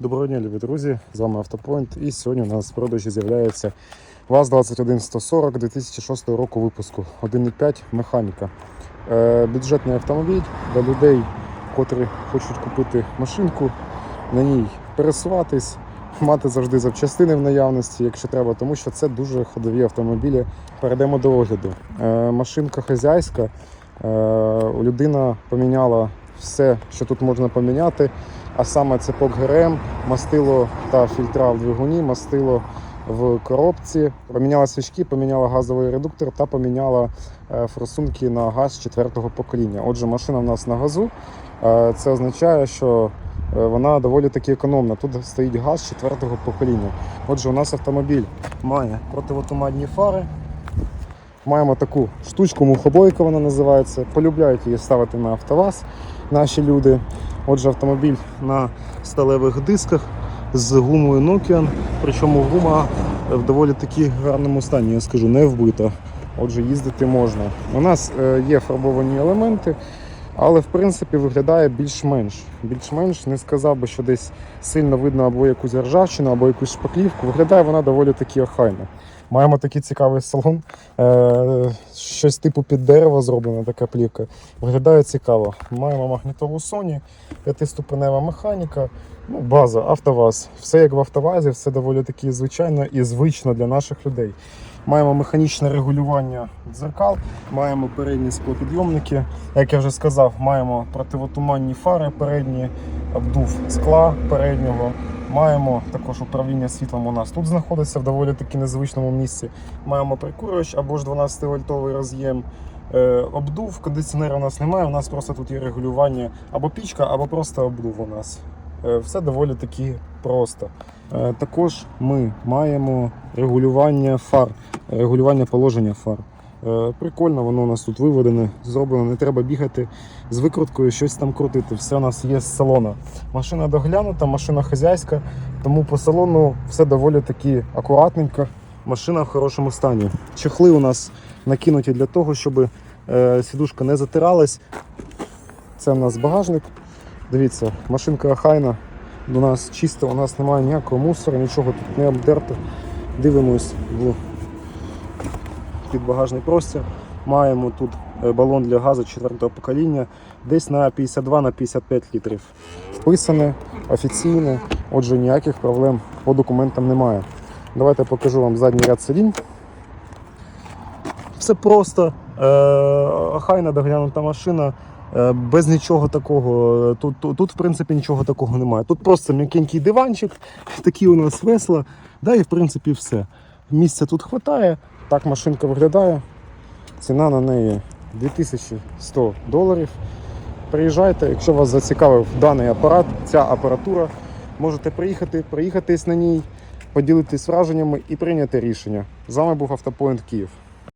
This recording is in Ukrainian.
Доброго дня, любі друзі! З вами Автопоінт. І сьогодні у нас в продажі з'являється ВАЗ-21140 2006 року випуску 1.5 механіка. Е, бюджетний автомобіль для людей, котрі хочуть купити машинку, на ній пересуватись, мати завжди запчастини в наявності, якщо треба, тому що це дуже ходові автомобілі. Перейдемо до огляду. Е, машинка хазяйська. Е, людина поміняла все, що тут можна поміняти а саме цепок ГРМ, мастило та фільтра в двигуні, мастило в коробці, поміняла свічки, поміняла газовий редуктор та поміняла е, форсунки на газ четвертого покоління. Отже, машина в нас на газу. Е, Це означає, що е, вона доволі таки економна. Тут стоїть газ четвертого покоління. Отже, у нас автомобіль має противотуманні фари. Маємо таку штучку, мухобойка вона називається. Полюбляють її ставити на автоваз наші люди. Отже, автомобіль на сталевих дисках з гумою Nokian, причому гума в доволі таки гарному стані, я скажу, не вбита. Отже, їздити можна. У нас е, є фарбовані елементи, але в принципі виглядає більш-менш. Більш-менш не сказав би, що десь сильно видно або якусь ржавчину, або якусь шпаклівку. Виглядає вона доволі таки охайно. Маємо такий цікавий салон. Е, щось типу під дерево зроблена така плівка. Виглядає цікаво. Маємо магнітолу Sony, п'ятиступенева механіка, ну, база, автоваз. Все як в автовазі, все доволі таки звичайно і звично для наших людей. Маємо механічне регулювання дзеркал, маємо передні склопідйомники. Як я вже сказав, маємо противотуманні фари, передні обдув скла переднього. Маємо також управління світлом у нас тут знаходиться в доволі таки незвичному місці. Маємо прикурювач або ж 12-вольтовий роз'єм. Е, обдув, кондиціонера у нас немає, у нас просто тут є регулювання або пічка, або просто обдув у нас. Е, Все доволі таки просто. Е, Також ми маємо регулювання фар, регулювання положення фар. Е, Прикольно, воно у нас тут виведене, зроблено, не треба бігати з викруткою, щось там крутити. Все у нас є з салона. Машина доглянута, машина хазяйська, тому по салону все доволі таки акуратненько. Машина в хорошому стані. Чехли у нас накинуті для того, щоб е, сідушка не затиралась. Це у нас багажник. Дивіться, машинка охайна. У нас чисто, у нас немає ніякого мусору, нічого тут не обдерто. Дивимось в підбагажний простір. Маємо тут е, балон для газу четвертого покоління, десь на 52 на 55 літрів. Вписане, офіційне, отже, ніяких проблем по документам немає. Давайте покажу вам задній ряд сидінь. Все просто, е, охайна доглянута машина. е, Без нічого такого. Тут, тут, тут, в принципі, нічого такого немає. Тут просто м'якенький диванчик, такі у нас весла, да і в принципі все. Місця тут вистачає. Так машинка виглядає. Ціна на неї 2100 доларів. Приїжджайте, якщо вас зацікавив даний апарат, ця апаратура, можете приїхати, проїхатись на ній, поділитись враженнями і прийняти рішення. З вами був Автопоінт Київ.